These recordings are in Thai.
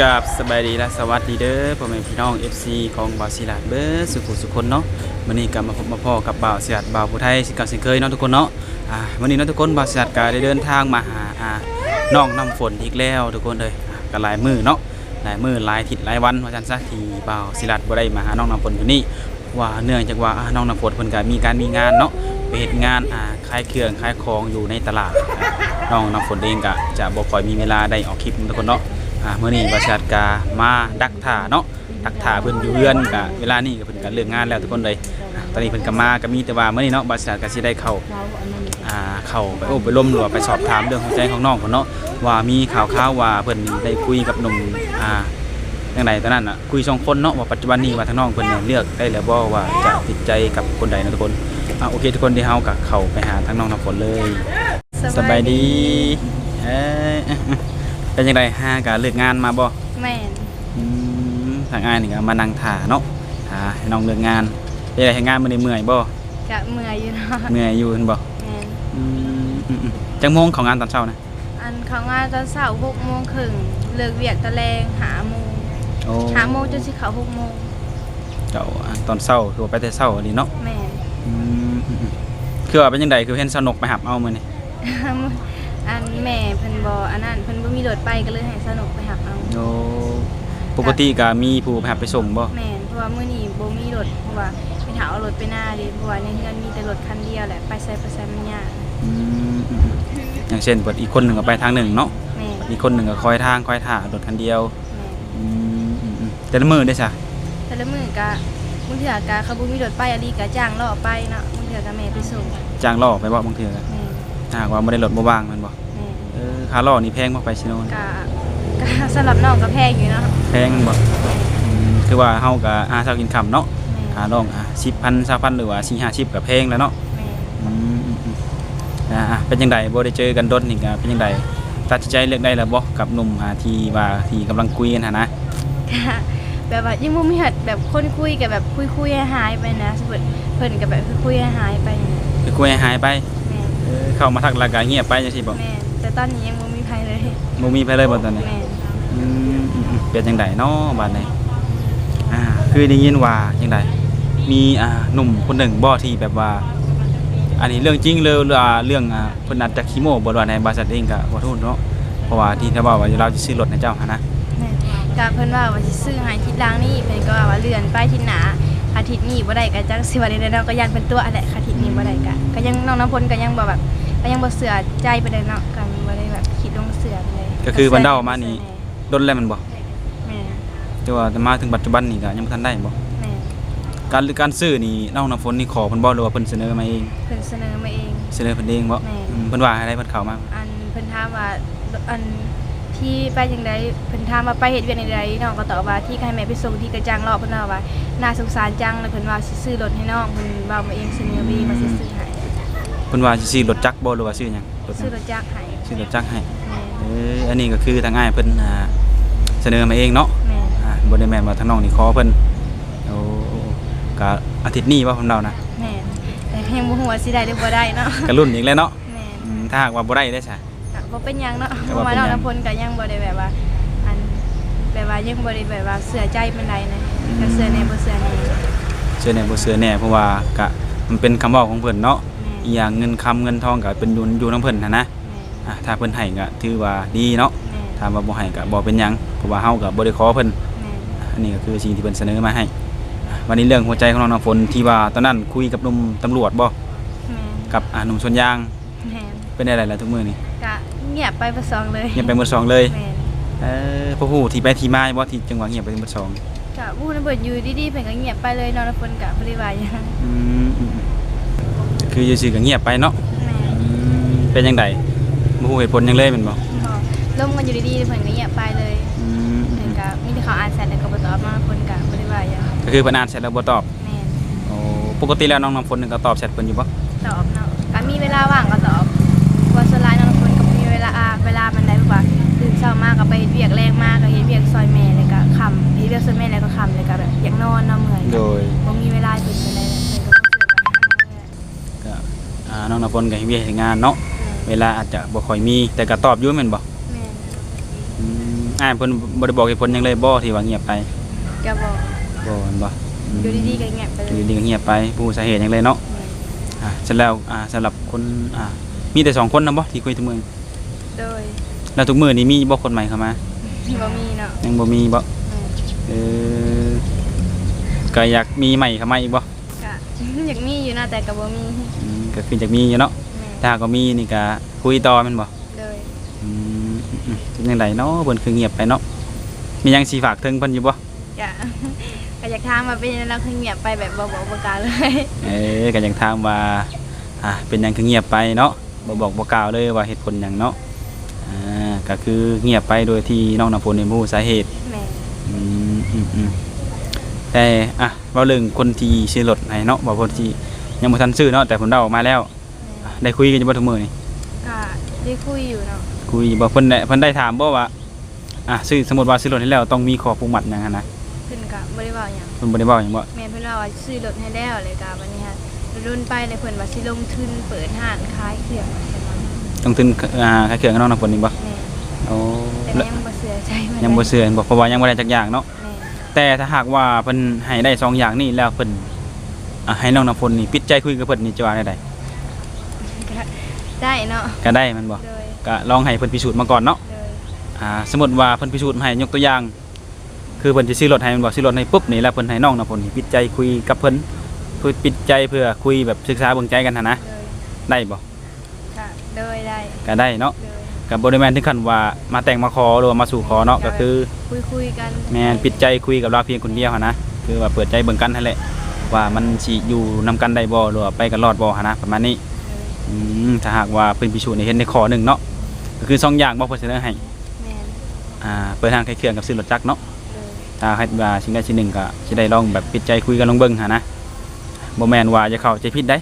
กับสบายดีและสวัสดีเด้อพ่อแม่พี่น้อง FC ของบ่าวศิลาดเบิร์สุขุสุขคนเนาะวันนี้กลับมาพบมาพ่อกับบ่าวศิลาดบ่าวผู้ไทยสิกับสิเคยเนาะทุกคนเนาะอ่าวันนี้เนาะทุกคนบ่าวศิลาดก็ได้เดินทางมาหาอ่าน้องน้ำฝนอีกแล้วทุกคนเลยอ่าก็หลายมือเนาะหลายมือหลายทิศหลายวันว่าจันซะที่บ่าวศิลาดบ่ได้มาหาน้องน้ำฝนอยู่นี่ว่าเนื่องจากว่าอ่าน้องน้ำฝนเพิ่นก็มีการมีงานเนาะไปเฮ็ดงานอ่าขายเครื่องขายของอยู่ในตลาดอ่าน้องน้ำฝนเองก็จะบ่ค่อยมีเวลาได้ออกคลิปทุกคนเนาะ อ่ามื้อนี้บริษัทกามาดักถ่าเนาะดักถ่าเพิ่นอยู่เฮือนกะเวลานี้ก็เพิ่นก็เลิกงานแล้วทุกคนเลยอ่าตอนนี้เพิ่นก็มาก็มีแต่ว่าเมื้อนี้เนาะบริษัทก็สิได้เข้าอ่าเข้าไปโอ้ไปล้มหรือว่าไปสอบถามเรื่องหัวใจของน้องเพิ่นเนาะว่ามีข่าวข่าวว่าเพิ่นได้คุยกับหนุ่มอ่าจังไดตอนนั้นน่ะคุยสองคนเนาะว่าปัจจุบันนี้ว่าทางน้องเพิ่นเนี่ยเลือกได้แล้วบ่ว่าจะติดใจกับคนใดนะทุกคนอ่าโอเคทุกคนเดี๋ยวเฮาก็เข้าไปหาทางน้องน้ำฝนเลย สบายดีเอ้ย เป็นยังไงห้ากะเลิกงานมาบ่แม่นอืมทางอ้ายนี่ก็มานั่งถ่าเนาะถ่าให้น้องเลิกงานเป็นไรให้งานมื้อนี้เมื่อยบ่กะเมื่อยอยู่เนาะเมื่อยอยู่เห็นบ่แม่นอืมอืมอืมจังโมงของงานตอนเช้านะอันเขางานตอนเช้าหกโมงครึ่งเลิกเวียกตะแรงหาโมงโอ้หาโมงจนสิเขาหกโมงเจ้าอ่าตอนเช้าคือว่าไปแต่เช้าอันนี้เนาะแม่น อืมอืมอืมคือว่าเป็นจังไดคือเห็นสนุกไปหับเอามื้อนี้ อันแม่เพิ่นบ่อันนั้นเพิ่นบ่มีรถไปก็เลยให้สนุกไปหับเอาโอ้ปกติก็มีผู้ไปหับไปส่งบ่แม่นเพราะว่ามื้อนี้บ่มีรถเพราะว่าไปถาเอารถไปหน้าดิเพราะว่าในเฮือนมีแต่รถคันเดียวแหละไปไสไปไสมันยากอืมอืมอืมอย่างเช่นเปิดอีกคนหนึ่งก็ไปทางหนึ่งเนาะแม่นอีกคนหนึ่งก็คอยทางคอยถ่ารถคันเดียวแม่นอืมอืมอืมแต่ละมือได้จ้ะแต่ละมื้อก็บางเทื่อก็เขาบ่มีรถไปอะลีก็จ้างล่อไปเนาะบางเทื่อก็แม่ไปส่งจ้างล่อไปบ่บางเทื่อก็แม่นถ้า หากว่าไม่ได้รถบ่ว่างแมันบ่แม่นเออค่าล่อนี่แพงบ่ไปซิโนนกะกะสำหรับน้องก็แพงอยู่เนาะแพงแมันบ่อืมคือว่าเฮาก็หาเช้ากินค่ำเนาะแม่ค่าล่องอะ10,000 20,000หรือว่า4 50ก็แพงแล้วเนาะแม่อืมอืมอืมอ่าอะเป็นจังไดบ่ได้เจอกันดนนี่ก็เป็นจังไดตัดสินใจเลือกได้แล้วบ่กับหนุ่มอ่าที่ว่าที่กำลังคุยกันหั่นนะ กะแบบว่ายังบ่มีหัดแบบคนคุยกับแบบคุยคุยๆหายๆไปนะสมมุติเพิ่นก็แบบคุยๆหายๆไปนะคือคุยให้หายไปแม่ เออเข้ามาทักแล้วก็เงียบไปจังซี่บ่แม่แต่ตอนนี้ยังบ่มีใครเลยบ่มีไปเลยบ่ตอนนี้แม่อืมอืมอืมเป็นจังไดเนาะบาดนี้อ่าคือได้ยินว่าจังไดมีอ่าหนุ่มคนหนึ่งบ่ที่แบบว่า อันนี้เรื่องจริงเลยหรือว่าเรื่องอ่าเพิ่นนัดจากคีโมบ่ว่าในบริษัทเองก็ขอโทษเนาะเพราะว่าที่เขาบอกว่าเราจะซื้อรถให้เจ้าหั่นนะแม่กะเพิ่นว่าว่าสิซื้อให้ทิศล่างนี่เพิ่นก็ว่าว่าเลื่อนไปทิศหน้า อาทิตย์นี้บ่ได้ก็จักสิว่าได้เนาะก็ยันเป็นตัวแหละอาทิตย์นี้บ่ได้ก็ก็ยังน้องน้ำพลก็ยังบ่แบบก็ยังบ่เสือใจไปเลยเนาะก็บ่ได้แบบคิดลงเสือไปเลยก็คือบรรดาออกมานี่ดนแล้วมันบ่แม่แต่ว่าแต่มาถึงปัจจุบันนี่ก็ยังบ่ทันได้บ่แม่การหรือการซื้อนี่น้องน้ำฝนนี่ขอเพิ่นบ่หรือว่าเพิ่นเสนอมาเองเพิ่นเสนอมาเองเสนอเพิ่นเองบ่แม่อืมเพิ่นว่าอะไรเพิ่นเข้ามาอันเพิ่นถามว่าอัน ที่ไปจังไดเพิ่นถามว่าไปเฮ็ดเวียกในใดน้องก็ตอบว่าที่ให้แม่ไปส่งที่กระจังรอเพิ่นว่าว่าน่าสงสารจังแล้วเพิ่นว่าสิซื้อรถให้น้องเพิ่นเว้ามาเองเสนอมาเองว่าสิซื้อให้เพิ่นว่าสิซื้อรถจักรบ่หรือว่าซื้อหยังรถหยังซื้อรถจักรให้ซื้อรถจักรให้แม่เอออันนี้ก็คือทางง่ายเพิ่นอ่าเสนอมาเองเนาะแม่อ่าบ่ได้แม่นว่าทางน้องนี่ขอเพิ่นโอ้ก็อาทิตย์นี้ว่าเพิ่นเดานะแม่แต่ยังบ่ฮู้ว่าสิได้หรือบ่ได้เนาะก็รุ่นอีกแล้วเนาะแม่อืมถ้าหากว่าบ่ได้ได้ซะ ก็บ่เป็นหยังเนาะเพก็ราะว่าว่าเป็นหยังน้องน้ำพลก็ยังบ่ได้แบบว่า อันแบบว่ายังบ่ได้แบบว่าเชื่อใจปานใดนะก็เชื่อแน่บ่เชื่อแน่เชื่อแน่บ่เชื่อแน่เพราะว่าก็มันเป็นคำเว้าของเพิ่นเนาะแม่อีหยังเงินคำเงินทองก็เป็นอยู่อยู่นํเพิ่นหันนะแม่อ่าถ้าเพิ่นให้ก็ถือว่าดีเนาะแม่ถ้าว่าบ่ให้ก็บ่เป็นหยังเพราะว่าเฮาก็บ่ได้ขอเพิ่น แม่อันนี้ก็คือสิ่งที่เพิ่นเสนอมาให้อ่าวันนี้เรื่องหัวใจของน้องน้ำฝนที่ว่าตอนนั้นคุยกับหนุ่มตำรวจบ่แม่กับอ่าหนุ่มสวนยางแม่เป็นได้ไรล่ะทุกมื้อนี่ ก็เงียบไปประสองเลยเงียบไปหมดสองเลยแม่เออพวกฮู้ที่ไปที่มาบ่ที่จังหวะเงียบไปหมดสองก็บูนเบิดอยู่ดีๆเพิ่นก็เงียบไปเลยนอนคนก็บ่ได้ว่าหยังอืมอืมอืมคืออยู่ซื่อๆก็เงียบไปเนาะแม่อืมเป็นจังไดบ่ฮู้เหตุผลหยังเลยแม่นบ่พอลมกันอยู่ดีๆเพิ่นก็เงียบไปเลยอืมอืเพิ่มนก็มีแต่เขาอ่านแชทแล้วก็บ่ตอบนอนคนก็บ่ได้ว่าหยังก็คือเพิ่นอ่านเสร็จแล้วบ่ตอบแม่นโอ้ปกติแล้วน้องน้ำฝนนี่ก็ตอบแชทเพิ่นอยู่บ่ตอบเนาะก็มีเวลาว่างก็ตอบว่าส่วนหลายนอนคนก็บ่มี เวลาอ่าเวลามันได้แบบว่าตื่นเช้ามาก็ไปเฮ็ดเวียกแรงมากก็เฮ็ดเวียกซอยแม่แล้วก็ค่ำเฮ็ดเวียกซอยแม่แล้วก็ค่ำแล้วก็แบบอยากนอนเนาะเมื่อยโดยบ่มีเวลาตื่นไปเลยเลยก็ต้องเสือก็อ่าน้องน้ำฝนก็เฮ็ดเวียกเฮ็ดงานเนาะกันเวลาอาจจะบ่ค่อยมีแต่ก็ตอบอยู่แม่นบ่แม่นอืมอ้ายเพิ่นบ่ได้บอกเหตุผลหยังเลยบ่ที่ว่าเงียบไปก็บอกบ่แม่นบ่อืมอยู่ดีๆก็เงียบไปเลอยู่ยดีก็เงียบไปบ่รู้สาเหตุหยังเลยเนาะอ่าเสร็จแล้วอ่าสำหรับคนอ่ามีแต่สองคนนํบ่ที่คุยทุกมื้อ โดยแล้วทุกมื้อนี้มีบ่คนใหม่เข้ามา บ่มีเนาะยังบ่มีบ่อืมเออก็อยากมีใหม่เข้ามาอีกบ่ก็ อยากมีอยู่นะแต่ก็บ่มีอืมก็คืออยากมีอยู่เนาะแม่ถ้าก็มีนี่ก็คุยต่อแม่นบ่โดยอืมอืมเป็นจังไดเนาะเพิ่นคือเงียบไปเนาะมีหยังสิฝากถึงเพิ่นอยู่บ่ก็ ก็อยากถามว่าเป็นยังไงแล้วคือเงียบไปแบบบ่บอกบ่กล่าวเลยเอ้ยก็ยังถามว่าอ่าเป็นหยังคือเงียบไปเนาะบ่บอกบ่กล่าวเลยว่าเหตุผลหยังเนาะอ่า ก็คือเงียบไปโดยที่น้องน้ำพลนี่บ่รู้สาเหตุแม่อืมอืมอืมแต่อะเว่าเรื่องคนที่ซื้อรถให้เนาะว่าคนที่ยังบ่ทันซื้อเนาะแต่ผลเดาออกมาแล้วอะได้คุยกันอยู่บ่ทุกมื้อนี่ก็ได้คุยอยู่เนาะคุยบ่เพิ่นได้เพิ่นได้ถามบ่ว่าอะซื้อสมมุติว่าซื้อรถให้แล้วต้องมีข้อผูกมัดหยังหันนะเพิ่นก็บ่ได้เว้าหยังเพิ่นบ่ได้เว้าหยังบ่แม่เพิ่นว่าว่าซื้อรถให้แล้วเลยก็วันนี้ฮะรุ่นไปเลยเพิ่นว่าสิลงทุนเปิดห้านขายเครื่องประมาณนั้นต้องถึงอ่าค่าเครื่องกับน้องน้ำพลนี่บ่แม่ โอ้แต่แล้วก็ยังบ่เชื่อใจมันยังบ่เชื่อบ่เพราะว่ายังบ่ได้จักอย่างเนาะแม่แต่ถ้าหากว่าเพิ่นให้ได้สองอย่างนี้แล้วเพิ่นอะให้น้องน้ำพลนี่ปิดใจคุยกับเพิ่นนี่จะว่าได้ใดก็ได้เนาะก็ได้แมันบ่โดยก็ลองให้เพิ่นพิสูจน์มาก่อนเนาะโดยอ่าสมมุติว่าเพิ่นพิสูจน์มาให้ยกตัวอย่าง คือเพิ่นสิซื้อรถให้แมันบ่ซื้อรถให้ปุ๊บนี่แล้วเพิ่นให้น้องน้ำพลนี่ปิดใจคุยกับเพิ่นเพื่อปิดใจเพื่อคุยแบบศึกษาเบิ่งใจกันหั่นนะโดยได้บ่ก็โดยได้ก็ได้เนาะโดย ก็บ่ได้แม่นถึงขั้นว่ามาแต่งมาขอหรือว่ามาสู่ขอเนาะก็คือคุยคุยๆกันแม่นปิดใจคุยกับเราเพียงคนเดียวหั่นนะคือว่าเปิดใจเบิ่งกันนั่นแหละว่ามันสิอยู่นํกันได้บ่หรือว่าไปกันรอดบ่หั่นนะประมาณนี้โดยอืมถ้าหากว่าเพิ่นพิสูจน์ให้เห็นในข้อหนึ่งเนาะก็คือสองอย่างบ่เพิ่นเสนอให้แม่นอ่าเปิดทางใครเครื่องกับซื้อรถจักรเนาะโดยถ้าให้ว่าสิ่งใดสิ่งหนึ่งก็สิได้ลองแบบปิดใจคุยกันลองเบิ่งหั่นนะบ่แม่นว่าจะเข้าใจผิดได้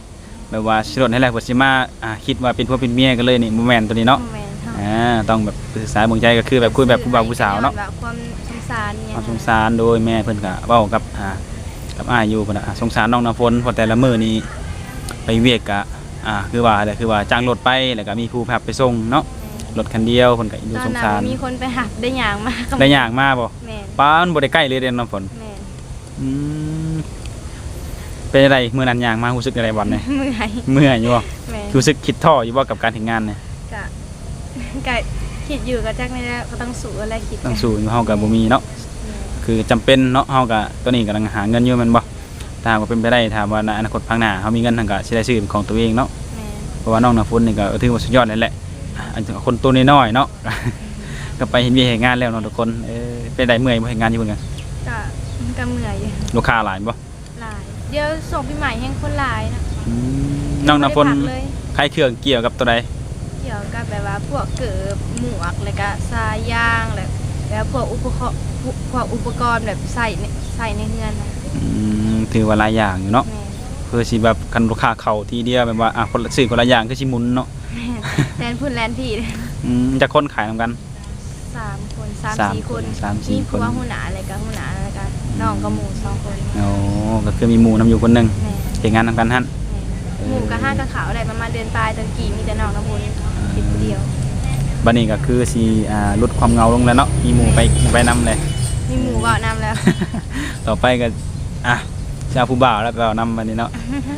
แบบว่าซื้อรถให้แล้วเพิ่นสิมาอ่าคิดว่าเป็นผัวเป็นเมียกันเลยนี่บ่แม่นตัวนี้เนาะ แม่นเฮา อ่าต้องแบบศึกษาเบิ่งใจก็คือแบบคุยแบบผู้บ่าวผู้สาวเนาะแบบความสงสารเนี่ยความสงสารโดยแม่เพิ่นก็เว้ากับอ่ากับอ้ายอยู่เพิ่นน่ะอ่าสงสารน้องน้ำฝนเพราะแต่ละมื้อนี้ไปเวียกก็อ่าคือว่าแหละคือว่าจ้างรถไปแล้วก็มีผู้ขับไปส่งเนาะรถคันเดียวเพิ่นก็ดูตอนสงนั้สารนมีคนไปหักได้อย่างมากได้อย่างมาบ่แม่นป้านบ่ได้ใกล้เลยเด้น้ำฝนแม่นอืมเป็นอะไรมื้อนั้นย่างมารู้สึกอะไรวันนี้เมื่อยเมื่อยอยู่บ่แม่นรู้สึกคิดท้ออยู่บ่กับการทำงานเนี่ย ก็ก็คิดอยู่ก็จักไม่ได้ก็ต้องสู้อะไรคิดต้องสู้อยู่เฮาก็บ่มีเนาะแม่นคือจำเป็นเนาะเฮาก็ตอนนี้กำลังหาเงินอยู่แม่นบ่ถ้าหากว่าเป็นไปได้ถ้าว่าในอนาคตข้างหน้าเฮามีเงินทางก็สิได้ซื้อเป็นของตัวเองเนาะแม่นเพราะว่าน้องน้ำฝนนี่ก็ถือว่าสุดยอดเลยแหละอันคนตัวน้อยๆเนาะก็ไปเห็นมีเหตุงานแล้วเนาะทุกคนเออเป็นได้เมื่อยบ่เห็นงานอยู่เพิ่นกันก็ก็เมื่อยอยู่ลูกค้าหลายบ่หลายเดี๋ยวส่งพี่ใหม่แห่งคนหลายนะอืมน้องน้ำฝนบ่ได้พักเลยใครเครื่องเกี่ยวกับตัวใด เกี่ยวกับแบบว่าพวกเกิบหมวกแล้วก็สายยางแบบแล้วพวกอุปกรณ์พวกอุปกรณ์แบบใส่ในใส่ในเฮือนนะอืมถือว่าหลายอย่างอยู่เนาะแม่นคือสิแบบคันลูกค้าเข้าทีเดียวแบบว่าอะคนละซื้อคนละอย่างคือสิหมุนเนาะแม่นแลนพุ่นแลนพี่อืมจะคนขายนํกัน สามคนสามสามสี่คนคนสามสี่มีคน ผัวหูหนาอะไรกับหูหนาอะไรกันน้องกับหมูสองคนโอ้ก็คือมีหมู่นํอยู่คนหนึงแม่เฮ็ดงานนํกันหั่น แม่หมูกับห้ากับขาวอะไรประมาณเดือนปลายตอนกี่มีแต่น้องกับ หมูติดเดียวบัดนี้ก็คือสิอ่าลดความเหงาลงแล้วเนาะมีหมู่ไปไปนํเลย มีหมูเบานำแล้ว ต่อไปก็อะจะเอาผู้บ่าวแล้วไปเอานำวันนี้เนาะ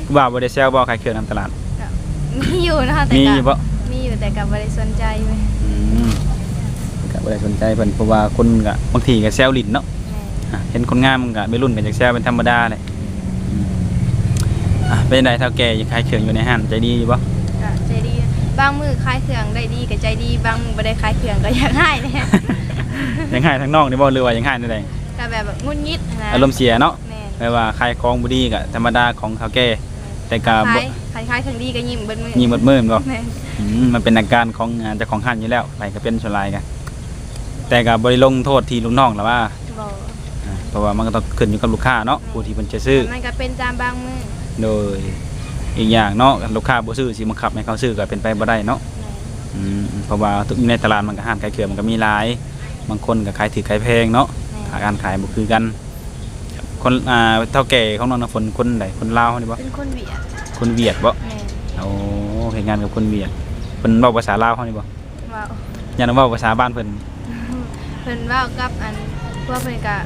ผู้บ่าวบ่ได้แซวบ่ขายเครื่องนำตลาด มีอยู่นะคะแต่มีกัอยู่บ่มีอยู่แต่กับบริสนใจไหมอืมก็บ่ได้สนใจเพิ่นเพราะว่าคนก็บางทีก็แซวลิ้นเนาะแม่อะเห็นคนงามมันก็ไม่รุ่นก็จักแซวเป็นธรรมดาเลยอืมอะเป็นไดเท่าแก่ยังขายเครื่องอยู่ในห้างใจดีอยู่บ่ก็ใจดี บางมือคลายเครื่องได้ดีกับใจดีบางมือไม่ได้คลายเครื่องก็อยากให้เนี่ยยังหายทั้งนอกนี่บ่หรือว่ายังหายได้ใดก็แบบแบบงุนงิดนะอารมณ์เสียเนาะแม่แปลว่าขายของบ่ดีก็ธรรมดาของเฒ่าแก่แต่ก็คบ่ลายคลายคลายเครื่องดีก็ยิ้มเบิ้มือมีหมดมือแม่นบ่ แม่อืมมันเป็นอาการของอ่าเจ้าของห้างอยู่แล้วไปก็เป็นส่วนหลายกันแต่ก็บ่ได้ลงโทษที่ลูกน้องหรอกว่าบอกอ่าเพราะว่ามันก็ต้องขึ้นอยู่กับลูกค้าเนาะผู้ที่เพิ่นจะซื้อ มันก็เป็นตามบางมือโดย อีกอย่างเนาะลูกค้าบ่ซื้อสิบังคับให้เขาซื้อก็เป็นไปบ่ได้เนาะแม่อืมเพราะว่าทุกในตลาดมันก็ห้างขายเครื่องมันก็มีหลาย บางคนก็ขายถือขายแพงเนาะแม่การขายบ่คือกัน คนอ่าเฒ่าแก่ของน้องน้ำฝนคนใดคนลาวนี่บ่เป็นคนเวียดคนเวียดบ่แม่โอ้เฮ็ดงานกับคนเวียดเพิ่นเว้าภาษาลาวเฮานี่บ่ว้าวอย่าเว้าภาษาบ้านเพิ่นบพิ่นเว้ากับอันพวกเพิ่นก็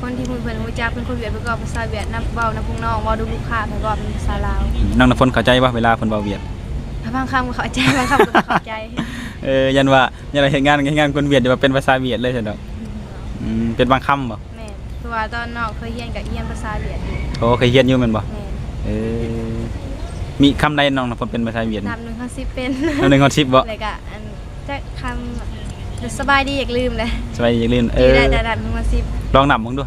คนที่เพิ่นเพิ่นรู้จักเป็นคนเวียดเพิ่นก็ภาษาเวียดนำเว้านำพวกน้องเว้าดูลูกค้าเพิ่นก็เป็นภาษาลาวน้องน้ำฝนเข้าใจบ่เวลาเพิ่นเว้าเวียดถ้าบางคำก็เข้าใจบางคำก็บ่เข้าใจเออยันว่ายันว่าเฮ็ดงานเฮ็ดงานคนเวียดจะว่าเป็นภาษาเวียดเลยซั่นดอกอืมเป็นบางคำบ่แม่นเพราะว่าตอนนอกเคยเรียนกับเรียนภาษาเวียดอยู่โอ้เคยเรียนอยู่แม่นบ่แม่นเออมีคำใดน้องน้ำฝนเป็นภาษาเวียดนับหนึ่งเขาสิเป็นนำหนึ่งคนสิบบ่อะไรก็อันจะคำ สบายดีอยากลืมเลยสบายอย่าลืมเอดีอได้แต่ดับหนึ่งมาสิบลองนับมึงดู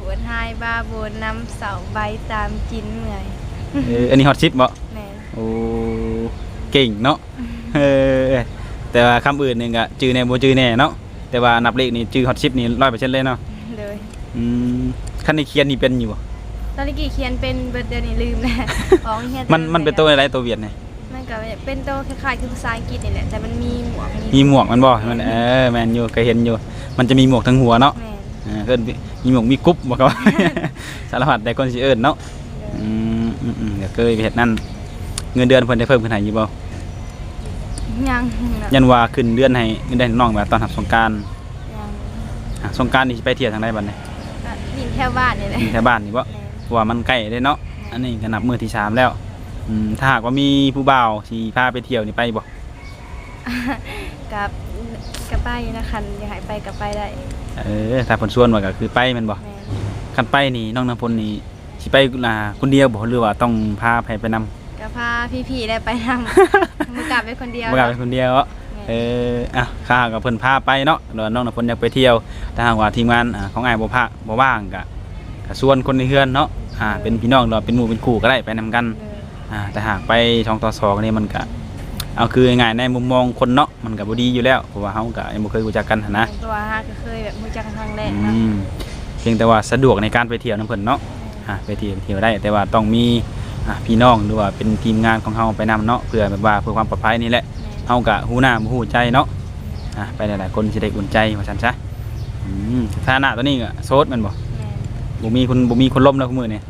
บวนไฮบ้าบวนน้ำเสาใบตามจินเหนื่อยเอออันนี้ฮอตสิบบ่แม่นโอ้เก่งเนาะเออแต่ว่าคำอื่นนี่ก็จื้อแน่บ่จื้อแน่เนาะแต่ว่านับเลขนี่จื้อฮอตสิบนี่100%เลยเนาะเลยอืมคันนี้เขียนนี่เป็นอยู่บ่ตอนนี้กี่เขียนเป็นเบิร์ดเดือนนี้ลืมแล้วของเฮียมันมันเป็นตัวอะไรตัวเวียดนี่มั นก็เป็นตัวคล้ายๆคือภาษาอังกฤษนี่แหละแต่มันมีหมวกมีหมวกมันบ่มันเออแม่นอยู่เคยเห็นอยู่ มันจะมีหมวกทั้งหัวเนาะแม่นอ่าเอิ้นมีหมวกมีกรุ๊ปบ่ครับ สารพัดแต่คนสิเอิ้นเนาะเลยอืมอืมอืมเดี๋ยวเคยไปเฮ็ดนั่นเงินเดือนเพิ่นได้เพิ่มขึ้นให้อยู่บ่ยังเนาะยันว่าขึ้นเดือนให้เงินเดือนน้องแบบตอนรับสงกรารยังอะสงกรารนี่สิไปเที่ยวทางใดบัดนี้ก็ยินแถวบ้านนี่แหละอยู่แถวบ้านนี่บ่แม่นเพราะว่ามันใกล้เด้เนาะ อันนี้ก็นับมื้อที่สามแล้ว อืมถ้าหากว่ามีผู้บ่าวสิพาไปเที่ยวนี่ไปบ่กับกับป้าอยู่นะคันอยากให้ไปกับไปได้เออถ้าเพิ่นชวนว่าก็คือไปแม่นบ่แม่นคันไปนี่น้องน้ำพลนี่สิไปอ่าคนเดียวบ่หรือว่าต้องพาใครไปนำก็พาพี่ๆได้ไปทำมือกลับไปคนเดียวบ่กลับไปคนเดียวเนาะเอออะข้ากับเพิ่นพาไปเนาะเดี๋ยวน้องน่ะเพิ่นอยากไปเที่ยวถ้าหากว่าทีมงานอ่าของอ้ายบ่พาบ่ว่างก็ก็ชวนคนในเฮือนเนาะอ่าเป็นพี่น้องหรือว่าเป็นหมู่เป็นคู่ก็ได้ไปนำกัน เอออ่า แต่หากไปช่องต่อสองนี่มันก็เอาคือง่ายๆในมุมมองคนเนาะมันก็บ่ดีอยู่แล้วเพราะว่าเฮาก็ยังบ่เคยรู้จักกันหันนะตัวฮาก็เคยแบบรู้จักกันครั้งแรกอืเนาะมเพียงแต่ว่าสะดวกในการไปเที่ยวนํเพิ่นเนาะอ่าไปเที่ยวเที่ยวได้ แต่ว่าต้องมีอ่าพี่น้องหรือว่าเป็นทีมงานของเฮาไปนํเนาะเพื่อแบบว่าเพื่อความปลอดภัยนี่แหละเฮาก็ฮู้หน้าบ่ฮู้ใจเนาะอะไปหลายๆคนสิได้อุ่นใจว่าซั่นซะอืมฐานะตัวนี้ก็โสดแมันบ่แม่นบ่มีคนบ่มีคนล้มแล้วคุมื้อนี่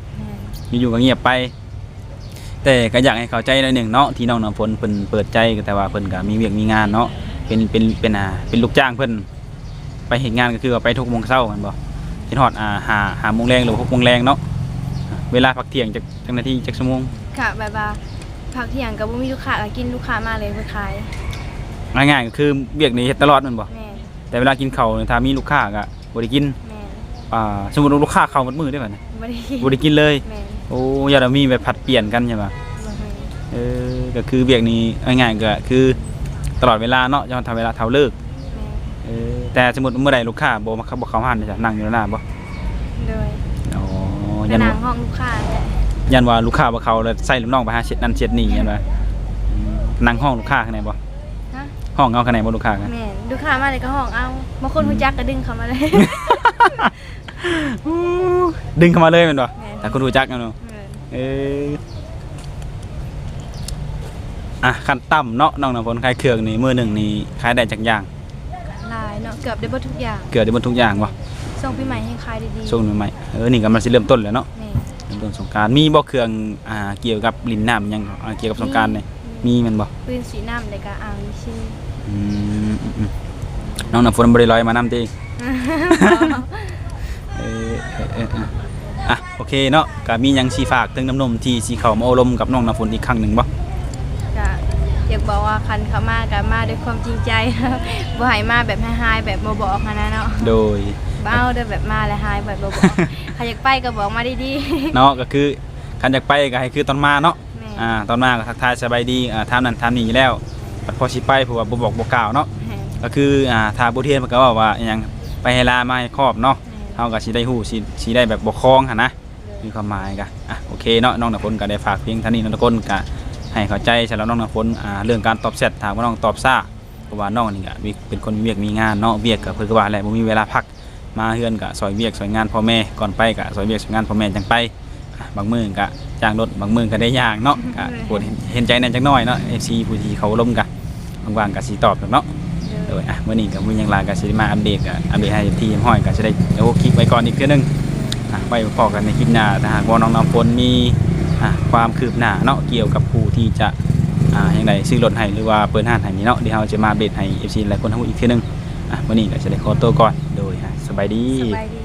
แม่นอยู่ๆก็เงียบไป แต่ก็อยากให้เข้าใจหน่อยหนึ่งเนาะที่น้องน้ำฝนเพิ่นเปิดใจก็แต่ว่าเพิ่นก็มีเวียกมีงานเนาะเป็นเป็นเป็นอ่าเป็นลูกจ้างเพิ่นไปเฮ็ดงานก็คือว่าไปทุกโมงเช้าแม่นบ่จนฮอดอ่าห้าห้าโมงแรงหรือหกโมงแรงเนาะอะเวลาพักเที่ยงจักจักนาทีจักชั่วโมงค่ะแบบว่าพักเที่ยงกับบ่มีลูกค้าก็กินลูกค้ามาเลยไปขายง่ายๆก็คือเวียกนี้เฮ็ดตลอดแม่นบ่แม่นแต่เวลากินข้าวนี่ถ้ามีลูกค้าก็บ่ได้กินแม่น อ่าสมมุติว่าลูกค้าเข้าหมดมื้อได้บ่เนี่ยบ่ได้กินบ่ได้กินเลย แม่นโอ้ยาดามีแบบผัดเปลี่ยนกันใช่ปะบ่ให้เออก็คือเบียกนี้ง่ายๆก็คือตลอดเวลาเนาะจะทำเวลาเท่าเลิกแม่นเออแต่สมมติเมื่อใดลูกค้าบ่มาเขาบอกเขาหันจะนั่งอยู่หน้าบ่โดยอ๋อผยันนัว่างห้องลูกค้าแหละยันว่าลูกค้าบ่เขาแล้วใส่ลูกน้องไปหาเช็ดนั่นเช็ดนี่ยันว่าอืมนั่งห้องลูกค้าข้างในบ่ฮะ ห้องเอาข้างในบ่ลูกค้ากันแม่นลูกค้ามาเลยก็ห้องเอาบางคนรู้จักก็ดึงเข้ามาเลยดึงเข้ามาเลยแม่นบ่แม่นแต่คุณรู้จักกันเนาะแม่นเอออะขั้นต่ำเนาะน้องน้ำฝนขายเครื่องนี่มื้อหนึงนี่ขายได้จักอย่าง หลายเนาะเกือบได้เบ่ทุกอย่าง เกือบได้หมดทุกอย่างบ่ส่งปีใหม่ให้ขายดีๆช่วงใหม่ๆเออนี่กำลังสิเริ่มต้นแล้วเนาะ แม่นเริ่มต้นสงกรารมีบ่เครื่องอ่าเกี่ยวกับลินน้ำหยังอ่าเกี่ยวกับสงกรารเนี่ยมีแมันบ่ปืนสีน้ำเลยก็อ่างวิชื่ ออืมอืมอืมน้องน้ำฝนบ่ได้ลอยมานำติเออเออเออเอออะโอเคเนาะก็มีหยังสิฝากถึงน้ำนมที่สิเข้ามาอบรมกับน้องน้ำฝนอีกครั้งหนึงบ่ก็อยากบอกว่าคันเขามาก็มาด้วยความจริงใจบ่ให้มาแบบหายๆแบบบ่บอกหั้นนะเนาะโดย บ่เอาเด้อแบบมาแล้วหายแบบบ่บอกใครอยากไปก็บอกมาดีเนาะก็คือคันอยากไปก็ให้คือตอนมาเนาะๆแม่ อ่าตอนมาก็ทักทายสบายดีอ่าถามนั้นถามนี้อยู่แล้วบัด พอสิไปเพราะว่าบ่บอกบ่กล่าวเนาะแม่ก็คืออ่าถ้าบ่เทียนมันก็ว่าว่าอหยังไปให้ลามาให้ครอบเนาะเฮาก็สิได้ฮู้สิสิได้แบบบ่คล้องหั่นนะมีความหมายกะอะโอเคเนาะน้องน้ำฝนก็ได้ฝากเพียงเท่านี้เนาะทุกคนก็ให้เข้าใจสำหรับน้องน้ำฝนอ่าเรื่องการตอบแชทถามว่าน้องตอบซ่าเพราะว่าน้องนี่ก็มีเป็นคนเวียกมีงานเนาะเวียกก็เพิ่นก็ว่าแหละบ่มีเวลาพักมาเฮือนก็ซอยเวียกซอยงานพ่อแม่ก่อนไปก็ซอยเวียกซอยงานพ่อแม่จังไปอะบางมื้อก็จ้างรถบางมื้อก็ได้ย่างเนาะก็โปรดเห็นใจแหน่จักหน่อยเนาะ FC ผู้ที่เขาลมกัน ว่างๆก็สิตอบดอกเนาะโดยอะวันนี้กับวันยังลากับสิมาอัปเดตกับอัปเดตให้ทีมห้อยก็จะได้เอาคลิปไว้ก่อนอีกเทื่อนึงอะไว้พอกันในคลิปหน้าถ้าหากว่าน้องน้ำฝนมีอะความคืบหน้าเนาะเกี่ยวกับผู้ที่จะอ่าอย่างไรซื้อรถให้หรือว่าเปิดห้างให้นี่เนาะเดี๋ยวเราจะมาอัปเดตให้ FC หลายคนทั้งหมดอีกเทื่อนึงอะอะวันนี้ก็จะได้ขอตัวก่อนโดยฮะสบายดี สบายดี